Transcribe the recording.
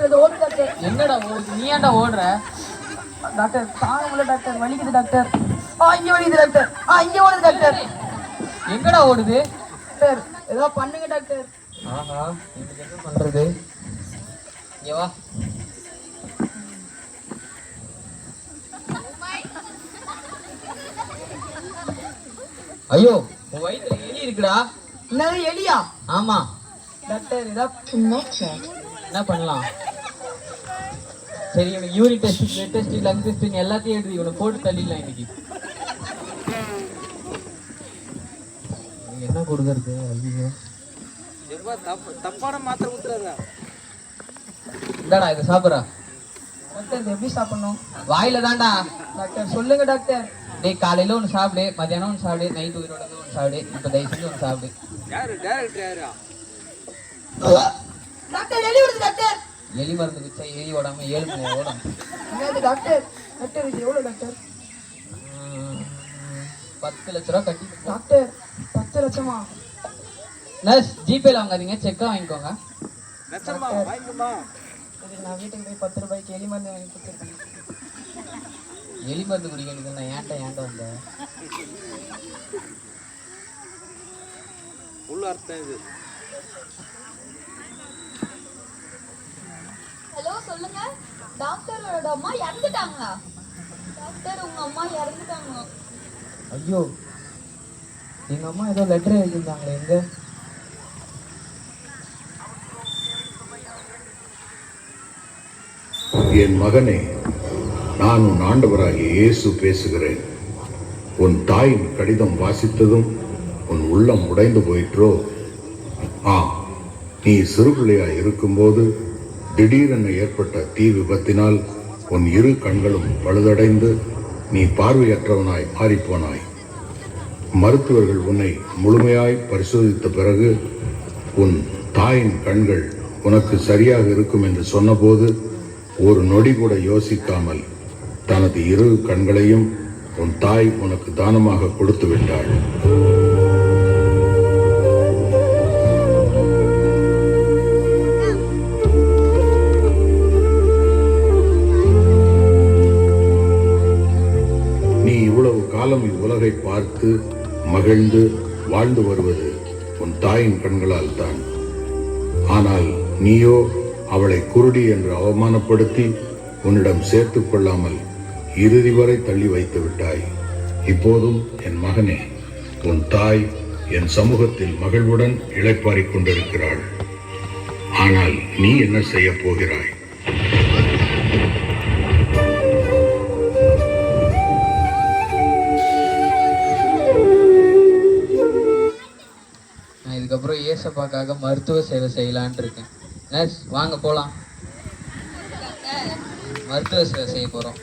எங்கடா ஓடுது நீ ஏன்டா ஓடுற? டாக்டர் தாங்க டாக்டர் வலிக்குது டாக்டர் ஆ இங்க வலிக்குது டாக்டர் ஆ இங்க ஓடுது டாக்டர் எங்கடா ஓடுது? டாக்டர் ஏதோ பண்ணுங்க டாக்டர் ஆஹா இதுக்கு என்ன பண்றது? இங்க வா. ஐயோ உன் வயித்துல எலி இருக்குடா. என்னது எலியா? ஆமா. டாக்டர் ஏதோ என்ன பண்ணலாம்? சரி இவனுக்கு urine test blood test lung test எல்லாத்தையும் எழுதி இவனை போட்டு தள்ளிடலாம் இன்னைக்கு. என்ன கொடுக்கறது? ஐயோ. தப்பான மாத்திரை ஊத்துறாங்க இந்தாடா இதை சாப்பிட்றா. டாக்டர் இது எப்படி சாப்பிடணும்? வாயில தான்டா. டாக்டர் சொல்லுங்க டாக்டர். டேய் காலையில ஒன்று சாப்பிடு மத்தியானம் ஒன்று சாப்பிடு நைட் உயிரோட ஒன்று சாப்பிடு இப்போ தயவு செஞ்சு ஒன்று சாப்பிடு. யாரு டேரக்டர் யாரா? டாக்டர் வருது டாக்டர். எலி மருந்து வச்சா எலி ஓடாம ஏழு ஓடும். டாக்டர் டாக்டர் இது எவ்வளோ டாக்டர் பத்து லட்ச ரூபா கட்டி. டாக்டர் பத்து லட்சமா? நர்ஸ் ஜிபேல வாங்காதீங்க செக்கா வாங்கிக்கோங்க. நான் வீட்டுக்கு போய் பத்து ரூபாய்க்கு எலி மருந்து வாங்கி கொடுத்துருக்கேன். எலி மருந்து குடிக்க வேண்டியது நான் ஏன்டா ஏன்டா வந்த? உள்ள அர்த்தம் இது ஹலோ சொல்லுங்க டாக்டரோட அம்மா இறந்துட்டாங்களா? டாக்டர் உங்க அம்மா இறந்துட்டாங்க ஐயோ எங்க அம்மா ஏதோ லெட்டர் எழுதிருந்தாங்களே எங்க? என் மகனே நான் உன் ஆண்டவராகிய இயேசு பேசுகிறேன். உன் தாயின் கடிதம் வாசித்ததும் உன் உள்ளம் உடைந்து போயிற்றோ? ஆம் நீ சிறுபிள்ளையாய் இருக்கும்போது திடீரென ஏற்பட்ட தீ விபத்தினால் உன் இரு கண்களும் பழுதடைந்து நீ பார்வையற்றவனாய் மாறிப்போனாய். மருத்துவர்கள் உன்னை முழுமையாய் பரிசோதித்த பிறகு உன் தாயின் கண்கள் உனக்கு சரியாக இருக்கும் என்று சொன்னபோது ஒரு நொடி கூட யோசிக்காமல் தனது இரு கண்களையும் உன் தாய் உனக்கு தானமாக கொடுத்து விட்டாள். காலம் பார்த்து மகிழ்ந்து வாழ்ந்து வருவது உன் தாயின் கண்களால் தான். ஆனால் நீயோ அவளை குருடி என்று அவமானப்படுத்தி உன்னிடம் சேர்த்துக் கொள்ளாமல் இறுதி வரை தள்ளி வைத்து விட்டாய். இப்போதும் என் மகனே உன் தாய் என் சமூகத்தில் மகிழ்வுடன் இளைப்பாறிக் கொண்டிருக்கிறாள். ஆனால் நீ என்ன செய்யப் போகிறாய்? இதுக்கப்புறம் ஏசப்பாக்காக மருத்துவ சேவை செய்யலான் இருக்கேன். நர்ஸ் வாங்க போலாம். மருத்துவ சேவை செய்ய போறோம்.